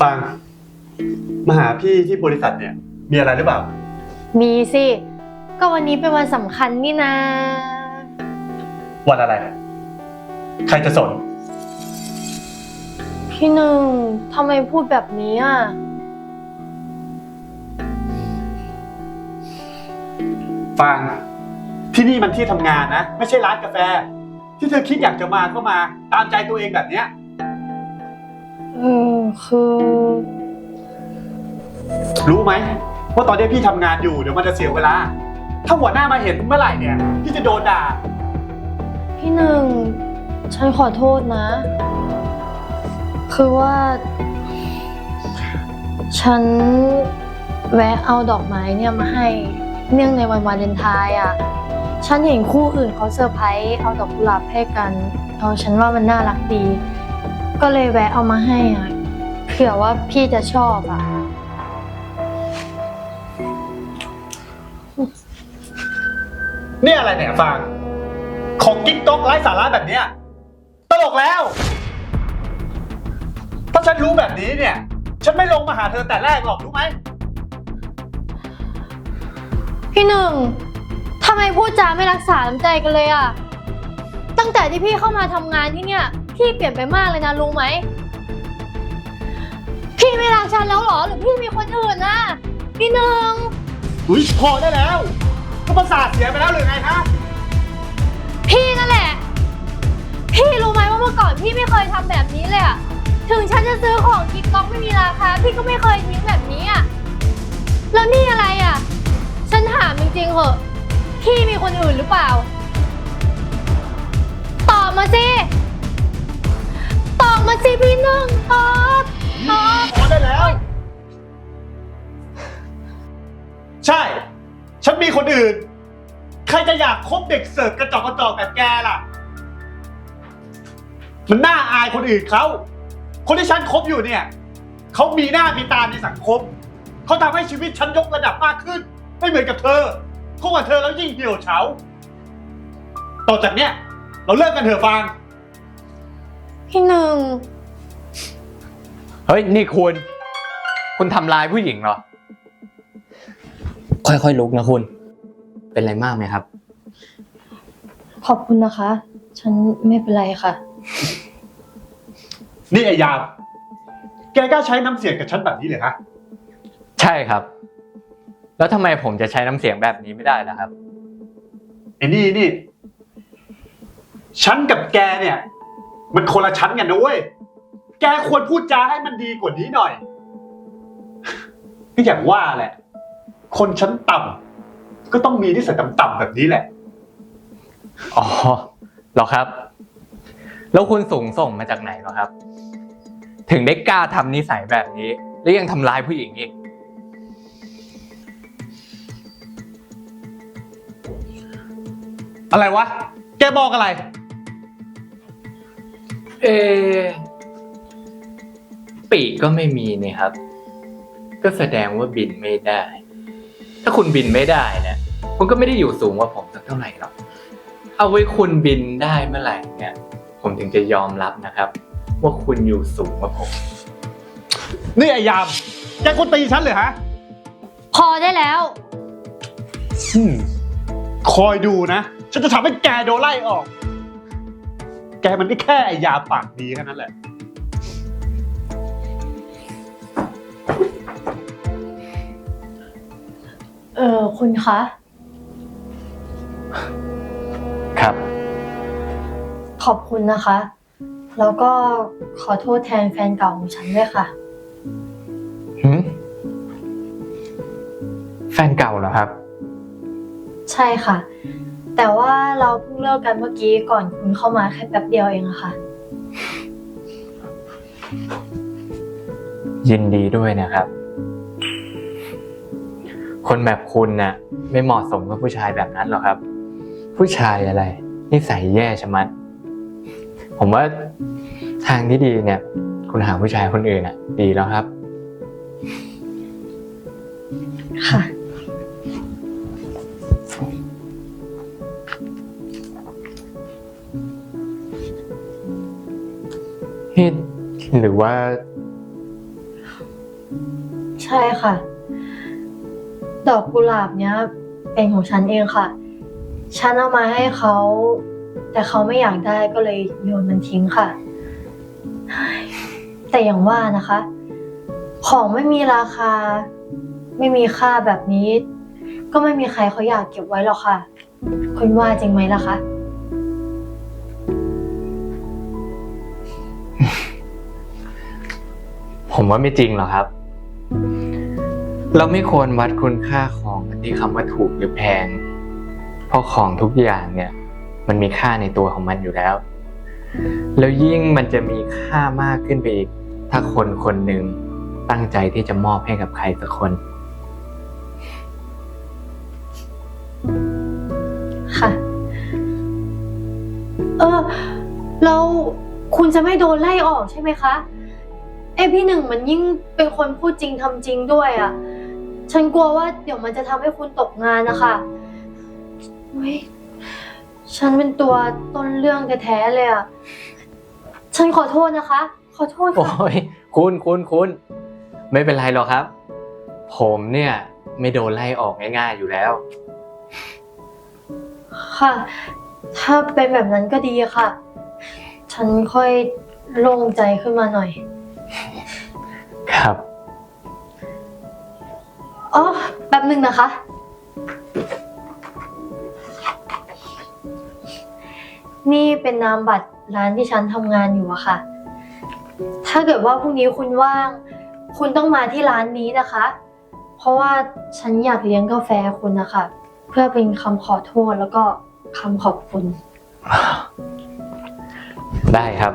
ฟัง มาหาพี่ที่บริษัทเนี่ย มีอะไรหรือเปล่า มีสิ ก็วันนี้เป็นวันสำคัญนี่นะ วันอะไร ใครจะสน พี่หนึ่งทำไมพูดแบบนี้อะ ฟัง ที่นี่มันที่ทำงานนะ ไม่ใช่ร้านกาแฟ ที่เธอคิดอยากจะมาก็มา ตามใจตัวเองแบบเนี้ย เออคือรู้ไหมว่าตอนนี้พี่ทำงานอยู่เดี๋ยวมันจะเสียเวลา ถ้าหัวหน้ามาเห็นเมื่อไหร่เนี่ย พี่จะโดนด่า พี่หนึ่ง ฉันขอโทษนะ คือว่า ฉันแวะเอาดอกไม้เนี่ยมาให้ เนื่องในวันวาเลนไทน์อะ ฉันเห็นคู่อื่นเขาเซอร์ไพรส์เอาดอกกุหลาบให้กันเอาฉันว่ามันน่ารักดี ก็เลยแวะเอามาให้อะเผื่อว่าพี่จะชอบอะ นี่อะไรเนี่ยฟังของกิ๊กก๊อกไร้สาระแบบเนี้ยตลกแล้ว ถ้าฉันรู้แบบนี้เนี่ย ฉันไม่ลงมาหาเธอแต่แรกหรอกรู้ไหม พี่หนึ่ง ทำไมพูดจาไม่รักษาน้ำใจกันเลยอะตั้งแต่ที่พี่เข้ามาทำงานที่เนี่ย พี่เปลี่ยนไปมากเลยนะรู้ไหม พี่ไม่รักฉันแล้วเหรอ หรือพี่มีคนอื่นน่ะพี่หนึ่งอุ้ยพอได้แล้วก็ประสาทเสียไปแล้วหรือไงฮะพี่นั่นแหละ พี่รู้ไหมว่าเมื่อก่อนพี่ไม่เคยทำแบบนี้เลยอะถึงฉันจะซื้อของกิ๊กก๊อกไม่มีราคา พี่ก็ไม่เคยทิ้งแบบนี้อะแล้วนี่อะไรอะฉันถามจริงๆเหอะ พี่มีคนอื่นหรือเปล่า ตอบมาสิ ตอบมาสิพี่หนึ่งตอบตอบพอได้แล้ว ใช่ ฉันมีคนอื่น ใครจะอยากคบเด็กเสิร์ฟกระจอกกระจอกแบบแกล่ะ มันน่าอายคนอื่นเขา คนที่ฉันคบอยู่เนี่ย เขามีหน้ามีตาในสังคม เขาทำให้ชีวิตฉันยกระดับมากขึ้น ไม่เหมือนกับเธอ คบกับเธอแล้วยิ่งเหี่ยวเฉา ต่อจากเนี้ยเราเลิกกันเถอะฟาง พี่หนึ่ง เฮ้ย นี่คุณ คุณทำร้ายผู้หญิงเหรอ ค่อยๆลุกนะคุณ เป็นไรมากไหมครับ ขอบคุณนะคะ ฉันไม่เป็นไรค่ะ นี่ไอ้ยามแกกล้าใช้น้ำเสียงกับฉันแบบนี้เลยฮะ ใช่ครับ แล้วทำไมผมจะใช้น้ำเสียงแบบนี้ไม่ได้ล่ะครับ ไอ้นี่นี่ ฉันกับแกเนี่ย มันคนละชั้นกันนะเว้ย แกควรพูดจาให้มันดีกว่านี้หน่อย ก็อย่างว่าแหละ คนชั้นต่ำก็ต้องมีนิสัยต่ำๆแบบนี้แหละ อ๋อเหรอครับ แล้วคุณสูงส่งมาจากไหนเหรอครับ ถึงได้กล้าทำนิสัยแบบนี้ และยังทำร้ายผู้หญิงอีก อะไรวะ แกบอกอะไรเออปีกก็ไม่มีนี่ครับ ก็แสดงว่าบินไม่ได้ ถ้าคุณบินไม่ได้เนี่ยคุณก็ไม่ได้อยู่สูงกว่าผมสักเท่าไหร่หรอก เอาไว้คุณบินได้เมื่อไหร่เนี่ย ผมถึงจะยอมรับนะครับ ว่าคุณอยู่สูงกว่าผม นี่ไอ้ยาม แกคนตีฉันเลยฮะพอได้แล้ว อืมคอยดูนะ ฉันจะทำให้แกโดนไล่ออก แกมันก็แค่ไอ้ยาปากดีแค่นั้นแหละ เออคุณคะ ครับ ขอบคุณนะคะ แล้วก็ขอโทษแทนแฟนเก่าของฉันด้วยค่ะ หืมแฟนเก่าเหรอครับ ใช่ค่ะ แต่ว่าเราเพิ่งเลิกกันเมื่อกี้ก่อนคุณเข้ามาแค่แป๊บเดียวเองอะค่ะ ยินดีด้วยนะครับ คนแบบคุณน่ะ ไม่เหมาะสมกับผู้ชายแบบนั้นหรอกครับ ผู้ชายอะไรนิสัยแย่ชะมัด ผมว่าทางที่ดีเนี่ย คุณหาผู้ชายคนอื่นอะ ดีแล้วครับ นี่หรือว่า ใช่ค่ะ ดอกกุหลาบเนี้ย เป็นของฉันเองค่ะ ฉันเอามาให้เขา แต่เขาไม่อยากได้ก็เลยโยนมันทิ้งค่ะ แต่อย่างว่านะคะ ของไม่มีราคา ไม่มีค่าแบบนี้ ก็ไม่มีใครเขาอยากเก็บไว้หรอกค่ะ คุณว่าจริงไหมล่ะคะ ผมว่าไม่จริงหรอกครับ เราไม่ควรวัดคุณค่าของที่คำว่าถูกหรือแพง เพราะของทุกอย่างเนี่ย มันมีค่าในตัวของมันอยู่แล้ว แล้วยิ่งมันจะมีค่ามากขึ้นไปอีก ถ้าคนคนหนึ่งตั้งใจที่จะมอบให้กับใครสักคน ค่ะ เออแล้วคุณจะไม่โดนไล่ออกใช่ไหมคะ ไอพี่หนึ่งมันยิ่งเป็นคนพูดจริงทำจริงด้วยอะ่ะฉันกลัวว่าเดี๋ยวมันจะทำให้คุณตกงานนะคะเฮ้ยฉันเป็นตัวต้นเรื่องแท้ๆเลยอะ่ะฉันขอโทษนะคะ ขอโทษโอ้ค่ะ ยคุณคุณคุณไม่เป็นไรหรอกครับ ผมเนี่ยไม่โดนไล่ออกง่าย ๆ อยู่แล้ว ค่ะ ถ้าเป็นแบบนั้นก็ดีค่ะ ฉันค่อยโล่งใจขึ้นมาหน่อย ครับ อ๋อแป๊บหนึ่งนะคะ นี่เป็นนามบัตรร้านที่ฉันทำงานอยู่อะค่ะ ถ้าเกิดว่าพรุ่งนี้คุณว่าง คุณต้องมาที่ร้านนี้นะคะ เพราะว่าฉันอยากเลี้ยงกาแฟคุณนะคะ เพื่อเป็นคำขอโทษแล้วก็คำขอบคุณ ได้ครับ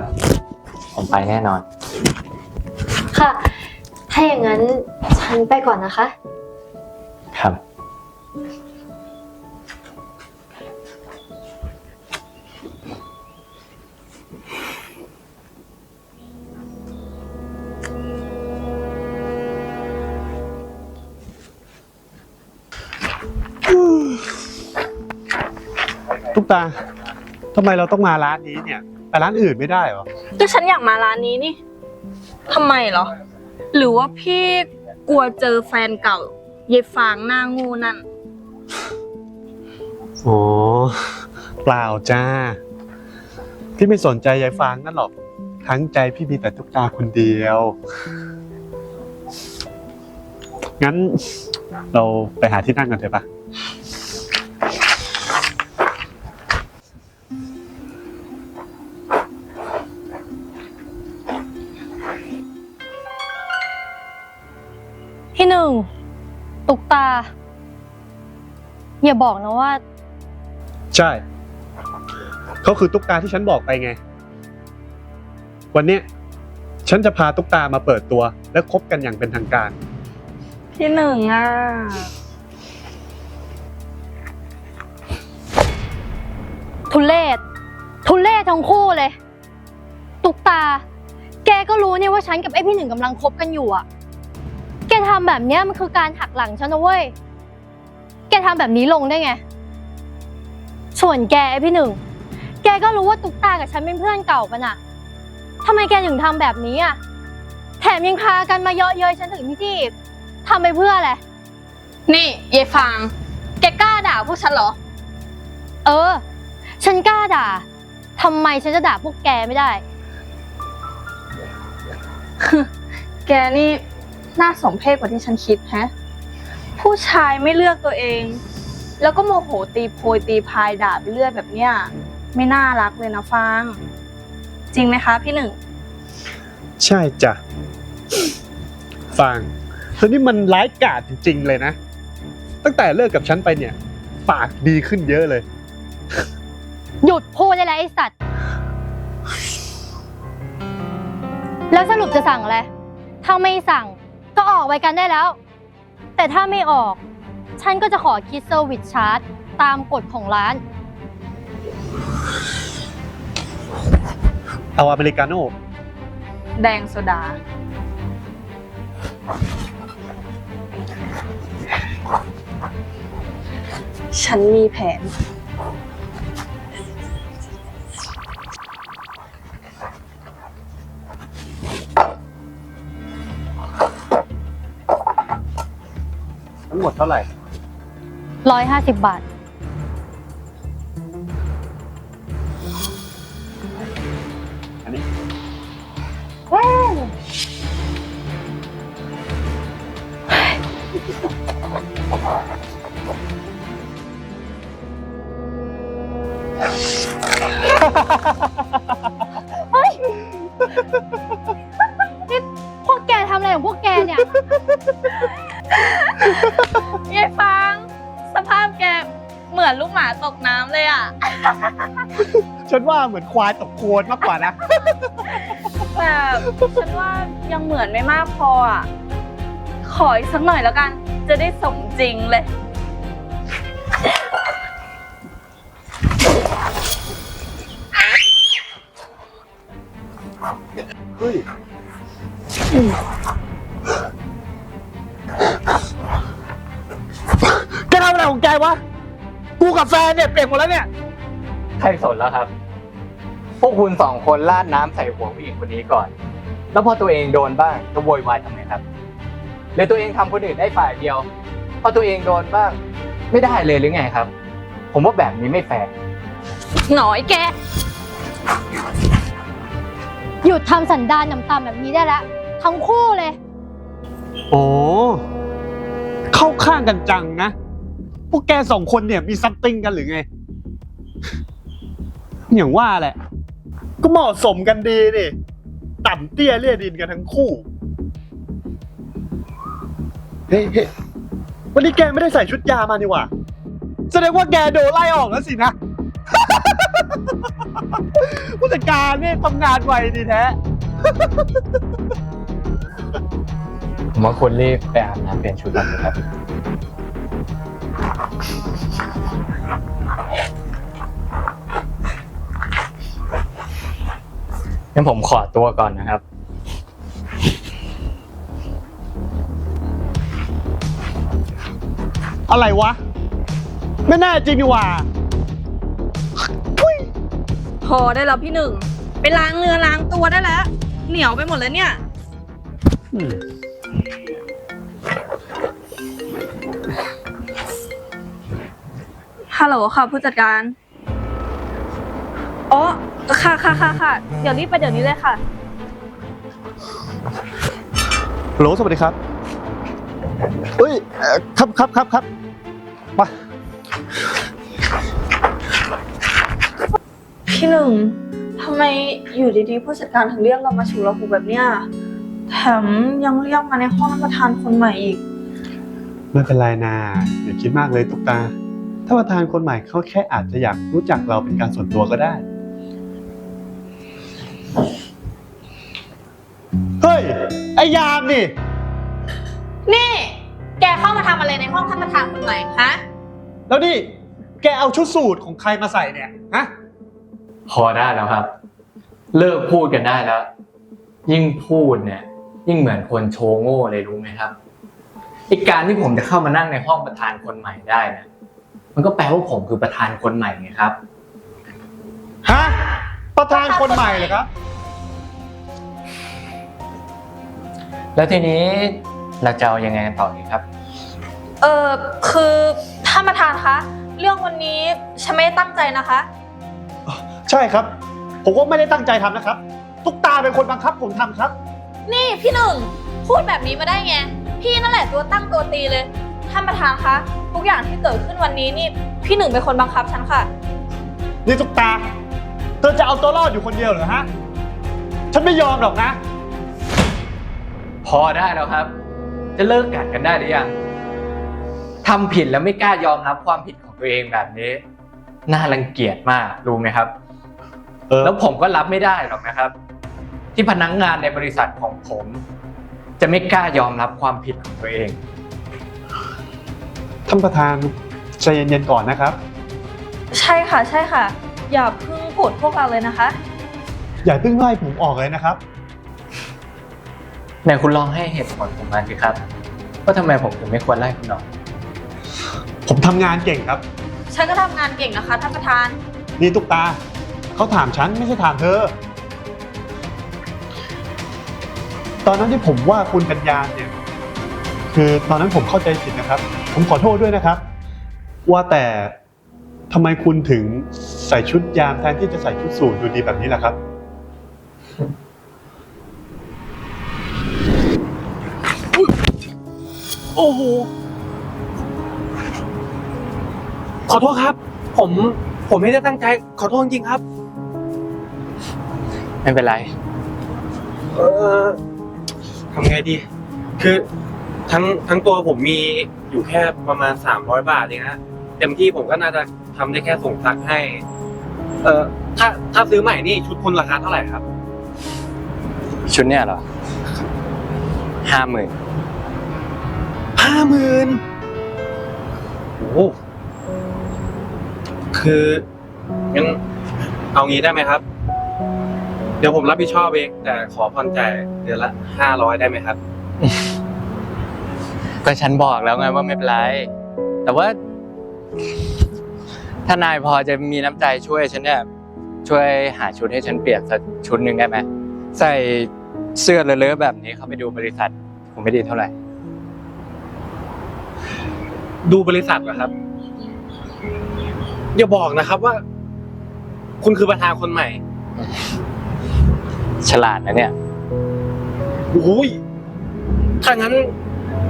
ผมไปแน่นอนค่ะ ถ้าอย่างนั้นฉันไปก่อนนะคะ ครับตุ๊กตาทำไมเราต้องมาร้านนี้เนี่ย ไปร้านอื่นไม่ได้เหรอ ก็ฉันอยากมาร้านนี้นี่ ทำไมเหรอ หรือว่าพี่กลัวเจอแฟนเก่าเยฟางหน้างูนั่น อ๋อเปล่าจ้า พี่ไม่สนใจยายฟางนั่นหรอก ทั้งใจพี่มีแต่ตุ๊กตาคนเดียว งั้นเราไปหาที่นั่งกันเถอะปะ นึ่ง ตุกตา อย่าบอกนะว่า ใช่ เขาคือตุ๊กตาที่ฉันบอกไปไง วันเนี้ยฉันจะพาตุ๊กตามาเปิดตัว และคบกันอย่างเป็นทางการ พี่หนึ่งอะ ทุเลศทุเลศทั้งคู่เลย ตุกตา แกก็รู้เนี่ยว่าฉันกับไอ้พี่หนึ่งกำลังคบกันอยู่อะแก ทำแบบเนี้ยมันคือการหักหลังฉันนะเว้ย แกทำแบบนี้ลงได้ไง ส่วนแกไอ้พี่หนึ่ง แกก็รู้ว่าตุกตากับฉันเป็นเพื่อนเก่ากันอะทำไมแกถึงทำแบบนี้อะแถมยังพากันมาเยาะเย้ยฉันถึงที่ที่ทำไปเพื่ออะไร นี่เยฟาง แกกล้าด่าพวกฉันเหรอ เออ ฉันกล้าด่าทำไมฉันจะด่าพวกแกไม่ได้ แกนี่ น่าสมเพชกว่าที่ฉันคิดแฮะ ผู้ชายไม่เลือกตัวเอง แล้วก็โมโหตีโพยตีพายด่าไปเรื่อยแบบเนี้ยไม่น่ารักเลยนะฟาง จริงไหมคะ พี่หนึ่ง ใช่จ้ะ ฟังเธอนี่มันร้ายกาจจริง ๆ เลยนะ ตั้งแต่เลิกกับฉันไปเนี่ย ปากดีขึ้นเยอะเลย หยุดพูดได้แล้วไอ้สัตว์ แล้วสรุปจะสั่งอะไร ถ้าไม่สั่ง ก็ออกไปกันได้แล้ว แต่ถ้าไม่ออก ฉันก็จะขอคิดเซอร์วิสชาร์จตามกฎของร้าน เอาอเมริกาโน่แดงโซดา ฉันมีแผน ท่าไหร่ ร้อยห้าสิบบาท อันนี้นี่พวกแกทำอะไรของพวกแกเนี่ยยาย ฟางสภาพแกเหมือนลูกหมาตกน้ำเลยอะ ฉันว่าเหมือนควายตกโคลนมากกว่านะแต่ฉันว่ายังเหมือนไม่มากพออะ ขออีกสักหน่อยแล้วกัน จะได้สมจริงเลย เฮ้ย ของแกวะ กูกับแฟนเนี่ยเปลี่ยนหมดแล้วเนี่ย ใครสนแล้วครับ พวกคุณสองคนราดน้ำใส่หัวผู้หญิงคนนี้ก่อน แล้วพอตัวเองโดนบ้างก็โวยวายทำไมครับหรือตัวเองทำคนอื่นได้ฝ่ายเดียว พอตัวเองโดนบ้าง ไม่ได้เลยหรือไงครับ ผมว่าแบบนี้ไม่แฟร์ หน่อยแก หยุดทำสันดานต่ำๆแบบนี้ได้แล้วทั้งคู่เลย โอ้ เข้าข้างกันจังนะ พวกแกสองคนเนี่ยมีซัมติงกันหรือไง อย่างว่าแหละ ก็เหมาะสมกันดีนี่ ต่ำเตี้ยเลี่ยดินกันทั้งคู่ เฮ้ยเฮ้ยวันนี้แกไม่ได้ใส่ชุดยามานี่หว่า แสดงว่าแกโดนไล่ออกแล้วสินะ ผู้จัดการเนี่ยทำงานไวดีแท้ ผมว่าคุณรีบไปอาบน้ำเปลี่ยนชุดก่อนนะครับ งั้นผมขอตัวก่อนนะครับ อะไรวะ ไม่แน่จริงดีหว่าพอได้แล้วพี่หนึ่ง ไปล้างเนื้อล้างตัวได้แล้ว เหนียวไปหมดแล้วเนี่ย ฮัลโหลค่ะผู้จัดการ อ๋อ ค่ะค่ะค่ะค่ะเดี๋ยวรีบไปเดี๋ยวนี้เลยค่ะฮัลโหลสวัสดีครับเฮ้ยเอ่อครับครับครับครับมาพี่หนึ่งทำไมอยู่ดีๆผู้จัดการถึงเรียกเรามาฉุกเราหูแบบเนี้ยแถมยังเรียกมาในห้องท่านประธานคนใหม่อีก ไม่เป็นไรนาอย่าคิดมากเลยตุ๊กตา ถ้าประธานคนใหม่เขาแค่อาจจะอยากรู้จักเราเป็นการส่วนตัวก็ได้ ฮ้ย ไอยามนี่ นี่ แกเข้ามาทำอะไรในห้องท่านประธานคนใหม่ฮะ แล้วนี่ แกเอาชุดสูทของใครมาใส่เนี่ย ฮะ พอได้แล้วครับ เลิกพูดกันได้แล้ว ยิ่งพูดเนี่ย ยิ่งเหมือนคนโชว์โง่เลยรู้ไหมครับอีกการที่ผมจะเข้ามานั่งในห้องประธานคนใหม่ได้นะมันก็แปลว่าผมคือประธานคนใหม่ไงครับ ฮะ ประธานคนใหม่เหรอครับ แล้วทีนี้เราจะเอายังไงกันต่อดีครับ เออคือท่านประธานคะ เรื่องวันนี้ฉันไม่ได้ตั้งใจนะคะ ใช่ครับ ผมก็ไม่ได้ตั้งใจทำนะครับตุ๊กตาเป็นคนบังคับผมทำครับ นี่พี่หนึ่งพูดแบบนี้มาได้ไง พี่นั่นแหละตัวตั้งตัวตีเลย ท่านประธานคะ ทุกอย่างที่เกิดขึ้นวันนี้นี่พี่หนึ่งเป็นคนบังคับฉันค่ะ นี่ตุ๊กตา เธอจะเอาตัวรอดอยู่คนเดียวเหรอฮะ ฉันไม่ยอมหรอกนะพ อได้แล้วครับ จะเลิกกัดกันได้หรือยังทำผิดแล้วไม่กล้ายอมรับความผิดของตัวเองแบบนี้ น่ารังเกียจมากรู้ไหมครับเออแล้วผมก็รับไม่ได้หรอกนะครับ ที่พนักงงานในบริษัทของผม จะไม่กล้ายอมรับความผิดของตัวเองท่านประธานใจเย็นๆก่อนนะครับ ใช่ค่ะใช่ค่ะ อย่าเพิ่งโกรธพวกเราเลยนะคะ อย่าเพิ่งไล่ผมออกเลยนะครับ ไหนคุณลองให้เหตุผลผมมาสิครับว่าทำไมผมถึงไม่ควรไล่คุณออก ผมทำงานเก่งครับ ฉันก็ทำงานเก่งนะคะท่านประธาน นี่ตุ๊กตา เขาถามฉันไม่ใช่ถามเธอ ตอนนั้นที่ผมว่าคุณกัญญาเนี่ย คือตอนนั้นผมเข้าใจผิดนะครับ ผมขอโทษด้วยนะครับ ว่าแต่ทำไมคุณถึงใส่ชุดยามแทนที่จะใส่ชุดสูทดูดีแบบนี้ล่ะครับ โอ้โห ขอโทษครับ ผม ผมไม่ได้ตั้งใจ ขอโทษจริงๆครับ ไม่เป็นไร เออทำไงดี คือทั้งทั้งตัวผมมีอยู่แค่ประมาณสามร้อยบาทเองฮะเต็มที่ผมก็น่าจะทำได้แค่ส่งซักให้ เออถ้าถ้าซื้อใหม่นี่ชุดคุณราคาเท่าไหร่ครับ ชุดเนี่ยเหรอห้าหมื่น ห้าหมื่นโอ้โหคืองั้นเอางี้ได้ไหมครับ เดี๋ยวผมรับผิดชอบเองแต่ขอผ่อนจ่ายเดือนละห้าร้อยได้ไหมครับ ก็ฉันบอกแล้วไงว่าไม่เป็นไร แต่ว่า ถ้านายพอจะมีน้ำใจช่วยฉันเนี่ย ช่วยหาชุดให้ฉันเปลี่ยนสักชุดหนึ่งได้ไหม ใส่เสื้อเลอะๆแบบนี้เข้าไปดูบริษัท ผมไม่ดีเท่าไหร่ ดูบริษัทเหรอครับ อย่าบอกนะครับว่า คุณคือประธานคนใหม่ฉลาดนะเนี่ยโอ้ยถ้างั้น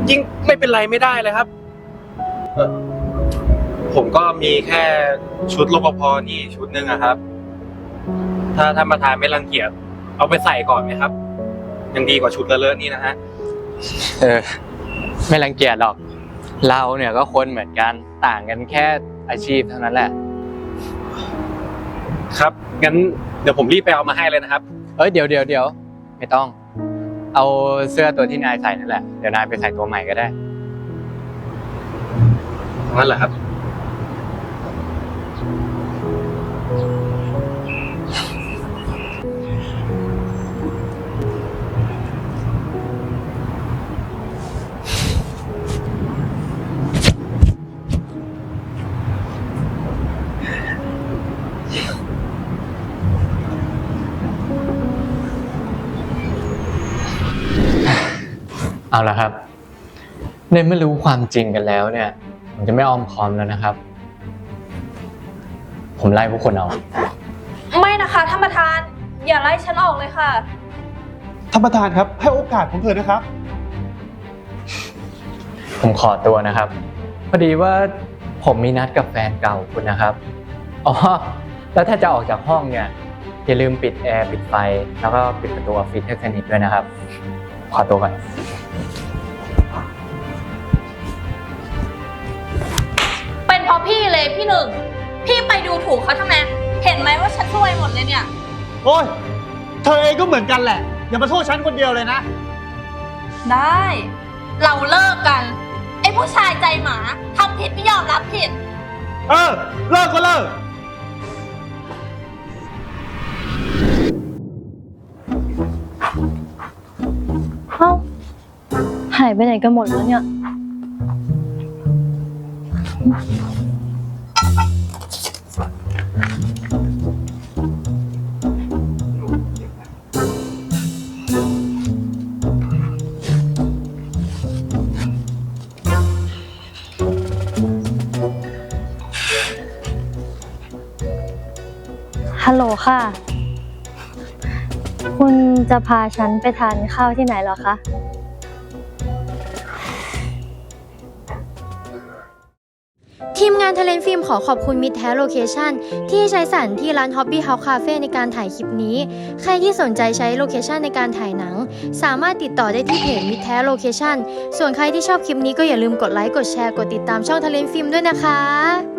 ยิ่งไม่เป็นไรไม่ได้เลยครับเอ่อผมก็มีแค่ชุดรปภนี่ชุดหนึ่งอะครับ ถ้าท่านประธานไม่รังเกียจเอาไปใส่ก่อนไหมครับ ยังดีกว่าชุดเลอะๆนี่นะฮะ เออ ไม่รังเกียจหรอก เราเนี่ยก็คนเหมือนกันต่างกันแค่อาชีพเท่านั้นแหละ ครับงั้นเดี๋ยวผมรีบไปเอามาให้เลยนะครับ เอ้ยเดี๋ยวเดี๋ยวเดี๋ยวไม่ต้อง เอาเสื้อตัวที่นายใส่นั่นแหละเดี๋ยวนายไปใส่ตัวใหม่ก็ได้งั้นเหรอครับ เอาละครับ ในเมื่อรู้ความจริงกันแล้วเนี่ย ผมจะไม่อ้อมค้อมแล้วนะครับ ผมไล่พวกคนเอา ไม่นะคะท่านประธาน อย่าไล่ฉันออกเลยค่ะ ท่านประธานครับ ให้โอกาสผมเถอะนะครับ ผมขอตัวนะครับ พอดีว่าผมมีนัดกับแฟนเก่าคุณนะครับ อ๋อ แล้วถ้าจะออกจากห้องเนี่ย อย่าลืมปิดแอร์ ปิดไฟ แล้วก็ปิดประตูออฟฟิศให้สนิทด้วยนะครับ ขอตัวก่อน เป็นเพราะพี่เลยพี่หนึ่ง พี่ไปดูถูกเขาทั้งนั้นเห็นไหมว่าฉันช่วยหมดเลยเนี่ย โอ้ยเธอเองก็เหมือนกันแหละ อย่ามาโทษฉันคนเดียวเลยนะ ได้ เราเลิกกัน ไอ้ผู้ชายใจหมาทำผิดไม่ยอมรับผิด เออ เลิกก็เลิกายไปไหนกันหมดแล้วเนี่ย ฮัลโหลค่ะ คุณจะพาฉันไปทานข้าวที่ไหนเหรอคะ งานเทเลนฟิล์มขอขอบคุณมิตรแท้โลเคชั่นที่ใช้สถานที่ร้าน Hobby House Cafe ในการถ่ายคลิปนี้ ใครที่สนใจใช้โลเคชั่นในการถ่ายหนัง สามารถติดต่อได้ที่เพจมิตรแท้โลเคชั่นส่วนใครที่ชอบคลิปนี้ก็อย่าลืมกดไลค์กดแชร์กดติดตามช่องเทเลนฟิล์มด้วยนะคะ